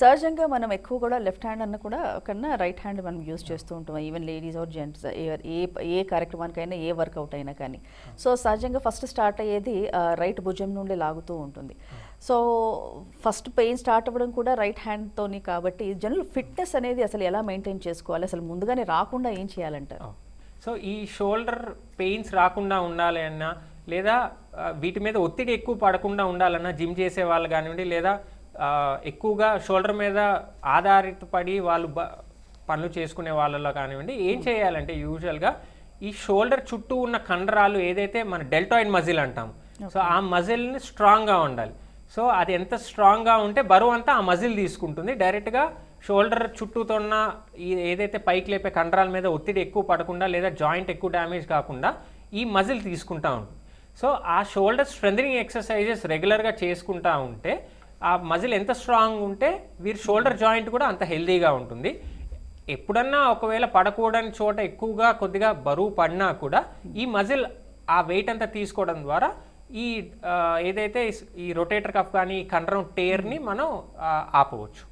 సహజంగా మనం ఎక్కువ కూడా లెఫ్ట్ హ్యాండ్ అన్న కూడా కన్నా రైట్ హ్యాండ్ మనం యూజ్ చేస్తూ ఉంటాం. ఈవెన్ లేడీస్ ఆర్ జెంట్స్ ఏ ఏ కార్యక్రమానికైనా ఏ వర్కౌట్ అయినా కానీ. సో సహజంగా ఫస్ట్ స్టార్ట్ అయ్యేది రైట్ భుజం నుండి లాగుతూ ఉంటుంది. సో ఫస్ట్ పెయిన్ స్టార్ట్ అవ్వడం కూడా రైట్ హ్యాండ్తోని కాబట్టి జనరల్ ఫిట్నెస్ అనేది అసలు ఎలా మెయింటైన్ చేసుకోవాలి? అసలు ముందుగానే రాకుండా ఏం చేయాలంటారు సో ఈ షోల్డర్ పెయిన్స్ రాకుండా ఉండాలి అన్నా లేదా వీటి మీద ఒత్తిడి ఎక్కువ పడకుండా ఉండాలన్నా జిమ్ చేసే వాళ్ళు కానివ్వండి లేదా ఎక్కువగా షోల్డర్ మీద ఆధారితపడి వాళ్ళు పనులు చేసుకునే వాళ్ళలో కానివ్వండి ఏం చేయాలంటే యూజువల్గా ఈ షోల్డర్ చుట్టూ ఉన్న కండరాలు ఏదైతే మన డెల్టాయిడ్ మజిల్ అంటాం సో ఆ మజిల్ని స్ట్రాంగ్గా ఉండాలి. సో అది ఎంత స్ట్రాంగ్గా ఉంటే బరువు అంతా ఆ మజిల్ తీసుకుంటుంది. డైరెక్ట్గా షోల్డర్ చుట్టూతో ఉన్న ఈ ఏదైతే పైకి లేపే కండరాల మీద ఒత్తిడి ఎక్కువ పడకుండా లేదా జాయింట్ ఎక్కువ డ్యామేజ్ కాకుండా ఈ మజిల్ తీసుకుంటా ఉంటుంది. సో ఆ షోల్డర్ స్ట్రెంథనింగ్ ఎక్సర్సైజెస్ రెగ్యులర్గా చేసుకుంటా ఉంటే ఆ మజిల్ ఎంత స్ట్రాంగ్ ఉంటే వీరి షోల్డర్ జాయింట్ కూడా అంత హెల్దీగా ఉంటుంది. ఎప్పుడన్నా ఒకవేళ పడకూడని చోట ఎక్కువగా కొద్దిగా బరువు పడినా కూడా ఈ మజిల్ ఆ వెయిట్ అంతా తీసుకోవడం ద్వారా ఈ ఏదైతే ఈ రొటేటర్ కఫ్ కానీ కండరం టేర్ని మనం ఆపవచ్చు.